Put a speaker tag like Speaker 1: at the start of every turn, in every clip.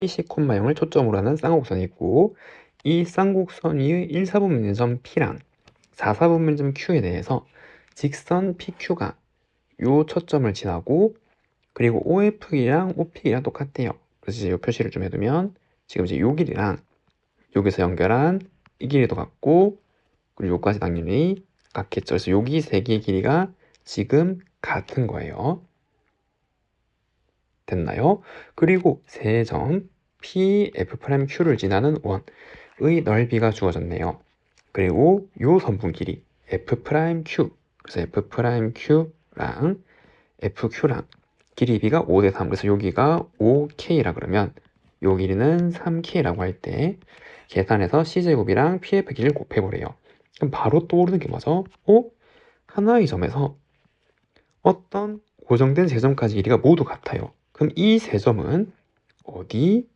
Speaker 1: PC 콤마형을 초점으로 하는 쌍곡선이 있고 이 쌍곡선 위의 1, 4분 면점 P랑 4, 4분 면점 Q에 대해서 직선 PQ가 요 초점을 지나고 그리고 OF이랑 OP이랑 똑같대요. 그래서 이제 요 표시를 좀 해두면 지금 이제 요 길이랑 여기서 연결한 이 길이도 같고 그리고 요까지 당연히 같겠죠. 그래서 여기 세 개의 길이가 지금 같은 거예요. 됐나요? 그리고 세 점 P, F'Q를 지나는 원의 넓이가 주어졌네요. 그리고 요 선분 길이 F'Q 그래서 F'Q랑 FQ랑 길이 비가 5대 3 그래서 여기가 5K라 그러면 요 길이는 3K라고 할 때 계산해서 C제곱이랑 PF 길이를 곱해보래요. 그럼 바로 떠오르는 게 뭐죠? 어? 하나의 점에서 어떤 고정된 세 점까지 길이가 모두 같아요. 그럼 이 세 점은 어디?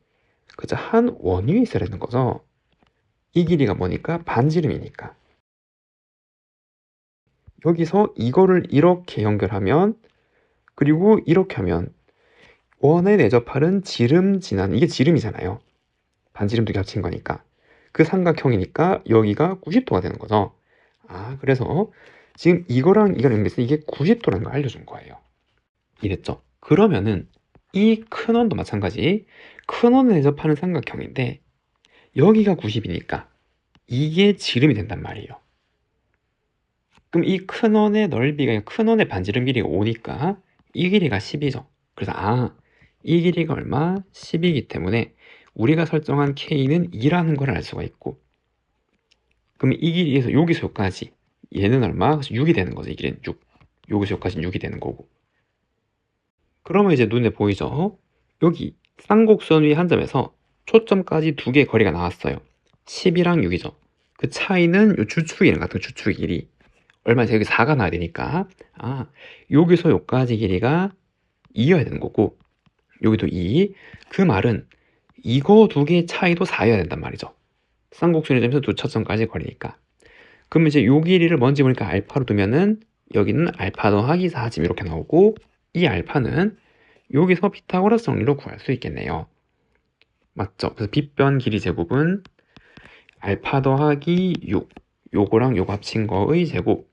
Speaker 1: 그죠? 한원 위에 있어야 되는 거죠. 이 길이가 뭐니까? 반지름이니까. 여기서 이거를 이렇게 연결하면 그리고 이렇게 하면 원의 내접할은 지름 지난 이게 지름이잖아요. 반지름도 겹친 거니까. 그 삼각형이니까 여기가 90도가 되는 거죠. 아, 그래서 지금 이거랑 이거랑 연결해서 이게 90도라는 걸 알려준 거예요. 이랬죠? 그러면은 이 큰 원도 마찬가지 큰 원을 내접하는 삼각형인데 여기가 90이니까 이게 지름이 된단 말이에요. 그럼 이 큰 원의 넓이가 큰 원의 반지름 길이가 5니까 이 길이가 10이죠. 그래서 아, 이 길이가 얼마? 10이기 때문에 우리가 설정한 k는 2라는 걸 알 수가 있고 그럼 이 길이에서 여기서 여기까지 얘는 얼마? 그래서 6이 되는 거죠. 이 길이는 6. 여기서 여기까지는 6이 되는 거고 그러면 이제 눈에 보이죠? 여기 쌍곡선 위 한 점에서 초점까지 두 개의 거리가 나왔어요. 10이랑 6이죠. 그 차이는 요 주축이랑 같은 주축 길이 얼마에서 여기 4가 나야 되니까 아 여기서 여기까지 길이가 2여야 되는 거고 여기도 2. 그 말은 이거 두 개의 차이도 4여야 된단 말이죠. 쌍곡선의 점에서 두 초점까지 거리니까. 그러면 이제 요 길이를 먼저 보니까 알파로 두면은 여기는 알파 더하기 4 지금 이렇게 나오고 이 알파는 여기서 피타고라스 정리로 구할 수 있겠네요. 맞죠? 그래서 빗변 길이 제곱은 알파 더하기 6 요거랑 요거 합친 거의 제곱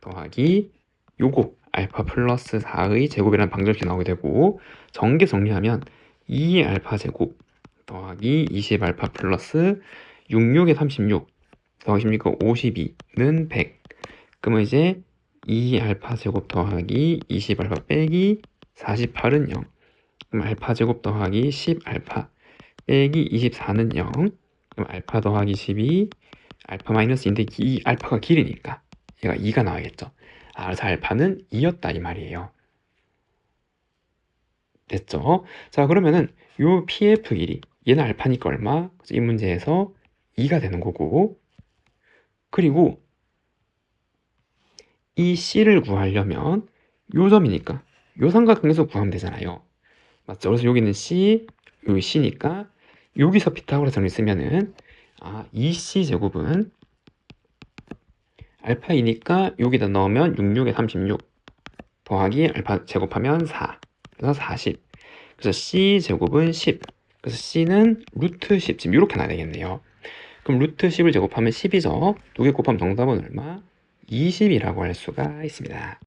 Speaker 1: 더하기 요거 알파 플러스 4의 제곱이라는 방정식이 나오게 되고 전개 정리하면 2 알파 제곱 더하기 20 알파 플러스 66에 36 더하기 16가 52는 100 그러면 이제 2 알파 제곱 더하기 20 알파 빼기 48은 0 그럼 알파 제곱 더하기 10 알파 빼기 24는 0 그럼 알파 더하기 12 알파 마이너스 인데 이 알파가 길이니까 얘가 2가 나와야겠죠. 아, 그래서 알파는 2였다 이 말이에요. 됐죠? 자 그러면은 요 PF 길이 얘는 알파니까 얼마? 이 문제에서 2가 되는 거고. 그리고 이 C를 구하려면 요 점이니까 요 삼각형에서 구하면 되잖아요. 맞죠? 그래서 여기는 C, 여기 C니까 여기서 피타고라스를 쓰면은 아, 2C 제곱은 알파 2니까 여기다 넣으면 66에 36 더하기 알파 제곱하면 4 그래서 40 그래서 C 제곱은 10 그래서 C는 루트 10 지금 이렇게 나야 되겠네요. 그럼 루트 10을 제곱하면 10이죠. 두 개 곱하면 정답은 얼마? 20이라고 할 수가 있습니다.